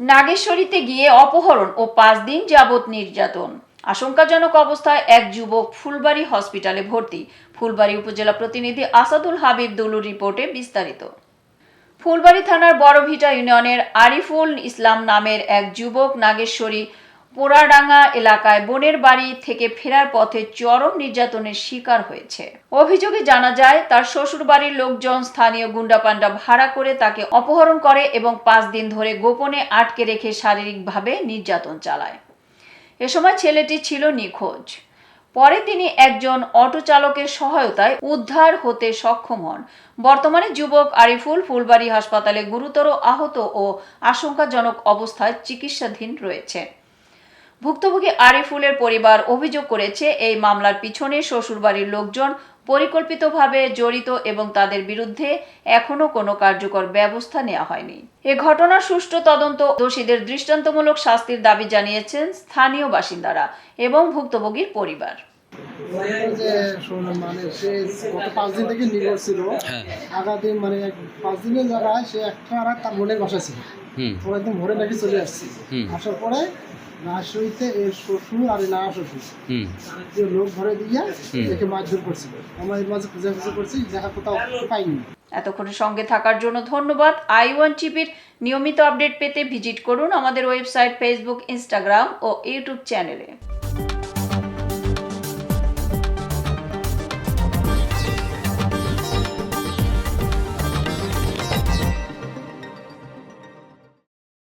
নাগেশ্বরীতে গিয়ে অপহরণ ও পাঁচ দিন যাবৎ নির্যাতন। আশঙ্কাজনক অবস্থায় এক যুবক ফুলবাড়ি হসপিটালে ভর্তি। ফুলবাড়ি উপজেলা প্রতিনিধি আসাদুল হাবিব দুলুর রিপোর্টে বিস্তারিত। ফুলবাড়ি থানার বড়ভিটা ইউনিয়নের আরিফুল ইসলাম নামের এক যুবক নাগেশ্বরী পোড়াডাঙ্গা এলাকায় বোনের বাড়ি থেকে ফেরার পথে চরম নির্যাতনের শিকার হয়েছে। অভিযোগে জানা যায়, তার শ্বশুর বাড়ির লোকজন স্থানীয় গুন্ডাপান্ডা ভাড়া করে তাকে অপহরণ করে এবং পাঁচ দিন ধরে গোপনে আটকে রেখে শারীরিকভাবে নির্যাতন চালায়। এ সময় ছেলেটি ছিল নিখোঁজ। পরে তিনি একজন অটো চালকের সহায়তায় উদ্ধার হতে সক্ষম হন। বর্তমানে যুবক আরিফুল ফুলবাড়ি হাসপাতালে গুরুতর আহত ও আশঙ্কাজনক অবস্থায় চিকিৎসাধীন রয়েছে। ভুক্তভোগী আরিফুলের পরিবার অভিযোগ করেছে, এই মামলার পিছনে শ্বশুরবাড়ির লোকজন পরিকল্পিতভাবে জড়িত এবং তাদের বিরুদ্ধে এখনও কোনো কার্যকর ব্যবস্থা নেওয়া হয়নি। এ ঘটনার সুষ্ঠু তদন্ত দোষীদের দৃষ্টান্তমূলক শাস্তির দাবি জানিয়েছেন স্থানীয় বাসিন্দারা এবং ভুক্তভোগীর পরিবার। যে মানে সে গত পাঁচ দিন থেকে নির্ভর ছিল। হ্যাঁ। মানে পাঁচ দিনের জায়গায় সে একটা আর তার বোনের বাসা ছিল। ওরা একদম ভোরে নাকি চলে আসছে। আসার পরে রাজশাহীতে এর শ্বশুর আর না শ্বশুর। যে লোক ধরে দিয়ে একে মারধর করছিল আমরা এর মাঝে করছি দেখা কোথাও পাইনি। এতক্ষণের সঙ্গে থাকার জন্য ধন্যবাদ। আই ওয়ান টিভির নিয়মিত আপডেট পেতে ভিজিট করুন আমাদের ওয়েবসাইট ফেসবুক ইনস্টাগ্রাম ও ইউটিউব চ্যানেলে।